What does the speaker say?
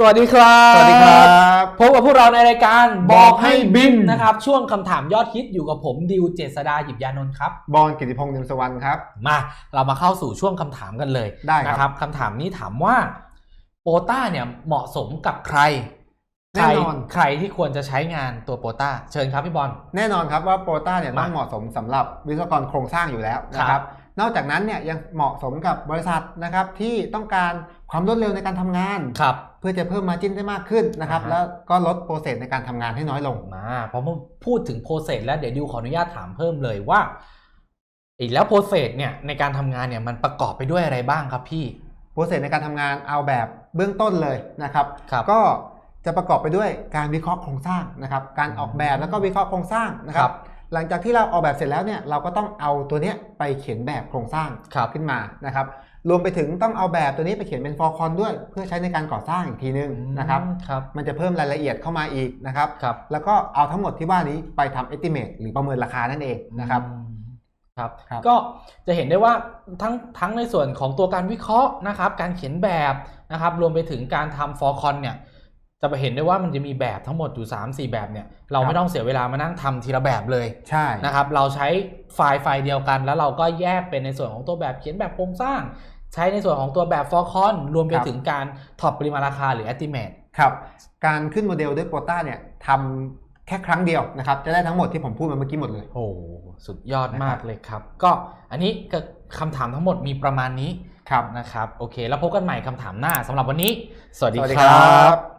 สวัสดีครับ สวัสดีครับพบกับพวกเราในรายการบอกให้บินนะครับ ช่วงคำถามยอดฮิตอยู่กับผมดิวเจษดาหยิบยานนท์ครับ บอลกิติพงษ์นิมสวรรณครับ มาเรามาเข้าสู่ช่วงคำถามกันเลยได้ครับนะครับคำถามนี้ถามว่าโปต้าเนี่ยเหมาะสมกับใครแน่นอนใครใครที่ควรจะใช้งานตัวโปต้าเชิญครับพี่บอลแน่นอนครับว่าโปรต้าเนี่ยมาต้องเหมาะสมสำหรับวิศวกรโครงสร้างอยู่แล้วนะคครัรับบนอกจากนั้นเนี่ยยังเหมาะสมกับบริษัทนะครับที่ต้องการความรวดเร็วในการทำงานครับเพื่อจะเพิ่มมาจิ้นได้มากขึ้นนะครับอ่าฮะแล้วก็ลดโปรเซสในการทำงานให้น้อยลงมาพอมาพูดถึงโปรเซสแล้วเดี๋ยวดิวขออนุญาตถามเพิ่มเลยว่าอีกแล้วโปรเซสเนี่ยในการทำงานเนี่ยมันประกอบไปด้วยอะไรบ้างครับพี่โปรเซสในการทำงานเอาแบบเบื้องต้นเลยนะครับครับก็จะประกอบไปด้วยการวิเคราะห์โครงสร้างนะครับ การออกแบบแล้วก็วิเคราะห์โครงสร้างนะคครัรับบหลังจากที่เราออกแบบเสร็จแล้วเนี่ยเราก็ต้องเอาตัวเนี้ยไปเขียนแบบโครงสร้างครับขึ้นมานะครับ รวมไปถึงต้องเอาแบบตัวนี้ไปเขียนเป็นฟอร์คอนด้วย เพื่อใช้ในการก่อสร้างอีกทีนึงนะครับครับ มันจะเพิ่มรายละเอียดเข้ามาอีกนะครับครับ แล้วก็เอาทั้งหมดที่ว่านี้ไปทำ estimate หรือประเมินราคานั่นเองนะครับอืมครับครับก็จะเห็นได้ว่าทั้งทั้งในส่วนของตัวการวิเคราะห์นะครับ การเขียนแบบนะครับ รวมไปถึงการทำฟอร์คอนเนี่ยจะไปเห็นได้ว่ามันจะมีแบบทั้งหมดอยู่ 3 4 แบบเนี่ยเราไม่ต้องเสียเวลามานั่งทำทีละแบบเลยใช่นะครับ เราใช้ไฟล์ไฟล์เดียวกัน แล้วเราก็แยกเป็นในส่วนของตัวแบบเขียนแบบโครงสร้าง ใช้ในส่วนของตัวแบบฟอร์คอนรวมไปถึงการถอดปริมาณราคาหรือ estimate ครับ การขึ้นโมเดลด้วยโปรต้าเนี่ยทำแค่ครั้งเดียวนะครับ จะได้ทั้งหมดที่ผมพูดมาเมื่อกี้หมดเลย โอ้สุดยอดมากเลยครับ ก็อันนี้ก็คำถามทั้งหมดมีประมาณนี้ครับนะครับ โอเค แล้วพบกันใหม่คำถามหน้าสำหรับวันนี้ สวัสดีสวัสดีคครัรับบ